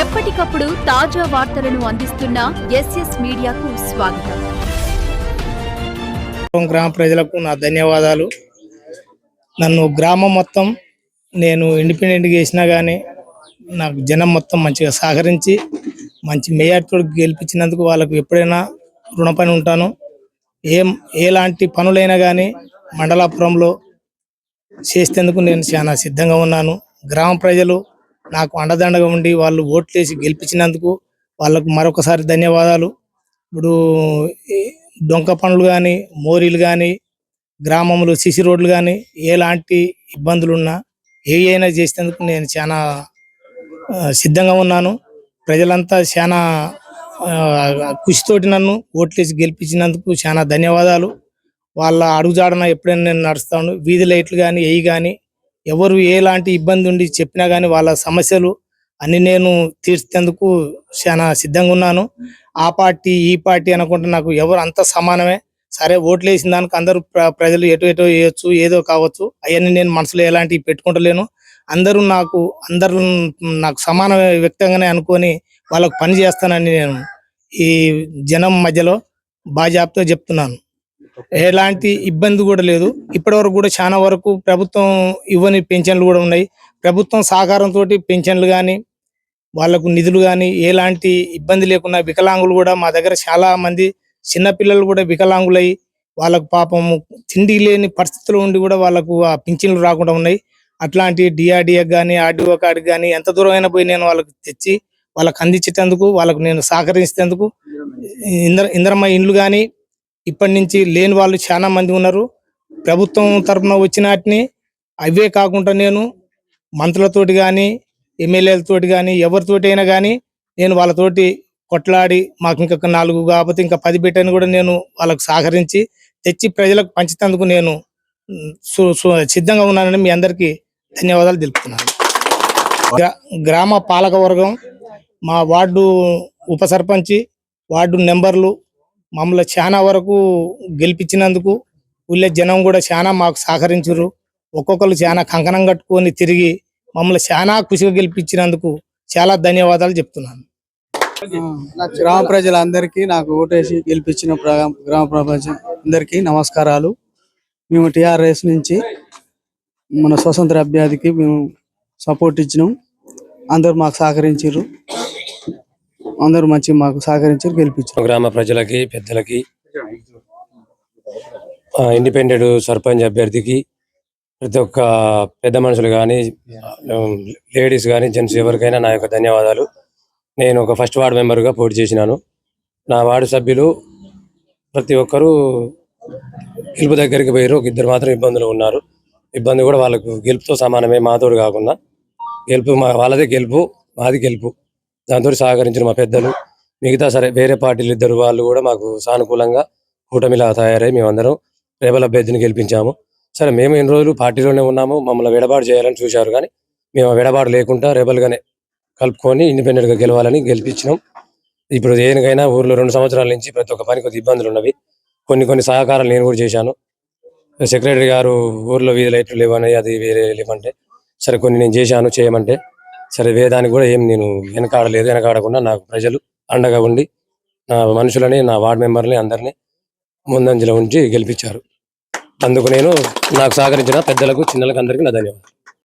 ఎప్పటికప్పుడు తాజా వార్తలను అందిస్తున్న ఎస్ఎస్ మీడియాకు స్వాగతం. గ్రామ ప్రజలకు నా ధన్యవాదాలు. నన్ను గ్రామం మొత్తం నేను ఇండిపెండెంట్గా వేసినా కానీ నాకు జనం మొత్తం మంచిగా సహకరించి మంచి మేయర్తో గెలిపించినందుకు వాళ్ళకు ఎప్పుడైనా రుణపని ఉంటాను. ఏం ఎలాంటి పనులైనా కానీ మండలాపురంలో చేసేందుకు నేను చాలా సిద్ధంగా ఉన్నాను. గ్రామ ప్రజలు నాకు అండదండగా ఉండి వాళ్ళు ఓట్లేసి గెలిపించినందుకు వాళ్ళకు మరొకసారి ధన్యవాదాలు. ఇప్పుడు డొంక పనులు కానీ మోరీలు కానీ గ్రామంలో సిసి రోడ్లు కానీ ఎలాంటి ఇబ్బందులు ఉన్నా ఏ అయినా చేసేందుకు నేను చాలా సిద్ధంగా ఉన్నాను. ప్రజలంతా చాలా కృషితోటి నన్ను ఓట్లేసి గెలిపించినందుకు చాలా ధన్యవాదాలు. వాళ్ళ అడుగుజాడన ఎప్పుడైనా నేను నడుస్తాను. వీధి లైట్లు కానీ ఎయి కానీ ఎవరు ఎలాంటి ఇబ్బంది ఉండి చెప్పినా కానీ వాళ్ళ సమస్యలు అన్ని నేను తీర్చేందుకు చాలా సిద్ధంగా ఉన్నాను. ఆ పార్టీ ఈ పార్టీ అనుకుంటే నాకు ఎవరు అంత సమానమే. సరే ఓట్లు వేసిన దానికి అందరూ ప్ర- ప్రజలు ఎటు ఎటు వేయచ్చు ఏదో కావచ్చు. అవన్నీ నేను మనసులో ఎలాంటివి పెట్టుకుంటలేను. అందరూ నాకు అందరూ నాకు సమాన వ్యక్తంగానే అనుకొని వాళ్ళకు పని చేస్తానని నేను ఈ జనం మధ్యలో బాజాబ్తో చెప్తున్నాను. ఎలాంటి ఇబ్బంది కూడా లేదు. ఇప్పటి వరకు కూడా చాలా వరకు ప్రభుత్వం ఇవ్వని పెన్షన్లు కూడా ఉన్నాయి. ప్రభుత్వం సహకారంతో పెన్షన్లు కానీ వాళ్ళకు నిధులు కానీ ఎలాంటి ఇబ్బంది లేకుండా వికలాంగులు కూడా మా దగ్గర చాలా మంది చిన్నపిల్లలు కూడా వికలాంగులై వాళ్ళకు పాపం తిండి లేని పరిస్థితులు ఉండి కూడా వాళ్ళకు ఆ పింఛన్లు రాకుండా ఉన్నాయి. అట్లాంటి డిఆర్డిఏ కానీ ఆర్డీఓ కార్డు కానీ ఎంత దూరం అయినా పోయి నేను వాళ్ళకి తెచ్చి వాళ్ళకి అందించేటందుకు వాళ్ళకు నేను సహకరించేందుకు ఇంద్ర ఇంద్రమ్మ ఇండ్లు కానీ ఇప్పటి నుంచి లేని వాళ్ళు చాలా మంది ఉన్నారు. ప్రభుత్వం తరపున వచ్చినాటిని అవే కాకుండా నేను మంత్రులతోటి కానీ ఎమ్మెల్యేలతోటి కానీ ఎవరితోటి అయినా కానీ నేను వాళ్ళతోటి కొట్లాడి మాకు ఇంకొక నాలుగు కాకపోతే ఇంకా పది పెట్టని కూడా నేను వాళ్ళకు సహకరించి తెచ్చి ప్రజలకు పంచేందుకు నేను సు- సు- సిద్ధంగా ఉన్నానని మీ అందరికీ ధన్యవాదాలు తెలుపుతున్నాను. గ్రా- గ్రామ పాలక వర్గం మా వార్డు ఉప సర్పంచి వార్డు నెంబర్లు మమ్మల్ని చాలా వరకు గెలిపించినందుకు ఊళ్ళో జనం కూడా చాలా మాకు సహకరించరు ఒక్కొక్కరు చాలా కంకణం కట్టుకొని తిరిగి మమ్మల్ని చాలా ఖుషిగా గెలిపించినందుకు చాలా ధన్యవాదాలు చెప్తున్నాను. గ్రామ ప్రజలందరికీ నాకు ఓటేసి గెలిపించిన గ్రామ ప్రపంచం అందరికీ నమస్కారాలు. మేము టిఆర్ఎస్ నుంచి మన స్వతంత్ర అభ్యర్థికి మేము సపోర్ట్ ఇచ్చినాం. అందరూ మాకు సహకరించారు అందరూ మంచి మాకు సహకరించారు గెలిపించారు. గ్రామ ప్రజలకి పెద్దలకి ఇండిపెండెంట్ సర్పంచ్ అభ్యర్థికి ప్రతి ఒక్క పెద్ద మనుషులు కానీ లేడీస్ కానీ జెంట్స్ ఎవరికైనా నా యొక్క ధన్యవాదాలు. నేను ఒక ఫస్ట్ వార్డ్ మెంబర్గా పోటీ చేసినాను. నా వార్డు సభ్యులు ప్రతి ఒక్కరూ గెలుపు దగ్గరికి పోయారు ఒక ఇద్దరు మాత్రం ఇబ్బందులు ఉన్నారు. ఇబ్బంది కూడా వాళ్ళకు గెలుపుతో సమానమే మాతోడు కాకుండా. గెలుపు మా వాళ్ళదే గెలుపు మాది గెలుపు. దాంతో సహకరించిన మా పెద్దలు మిగతా సరే వేరే పార్టీలు ఇద్దరు వాళ్ళు కూడా మాకు సానుకూలంగా కూటమిలా తయారై మేమందరం రేబల్ అభ్యర్థిని గెలిపించాము. సరే మేము ఎన్ని రోజులు పార్టీలోనే ఉన్నాము మమ్మల్ని విడబాటు చేయాలని చూశారు కానీ మేము విడబాటు లేకుండా రేపలుగానే గానే కలుపుకొని ఇండిపెండెంట్గా గెలవాలని గెలిపించినాం. ఇప్పుడు దేనికైనా ఊర్లో రెండు సంవత్సరాల నుంచి ప్రతి ఒక్క పని కొద్ది ఇబ్బందులు ఉన్నవి. కొన్ని కొన్ని సహకారాలు నేను కూడా చేశాను. సెక్రటరీ గారు ఊర్లో వీధి లైట్లు లేవని అది వేరే లేవంటే సరే కొన్ని నేను చేశాను చేయమంటే సరే వేదానికి కూడా ఏం నేను వెనకాడలేదు. వెనకాడకుండా నాకు ప్రజలు అండగా ఉండి నా మనుషులని నా వార్డ్ మెంబర్ని అందరినీ ముందంజలో ఉంచి గెలిపించారు. అందుకు నేను నాకు సహకరించిన పెద్దలకు చిన్నలకు అందరికీ నా ధన్యవాదాలు.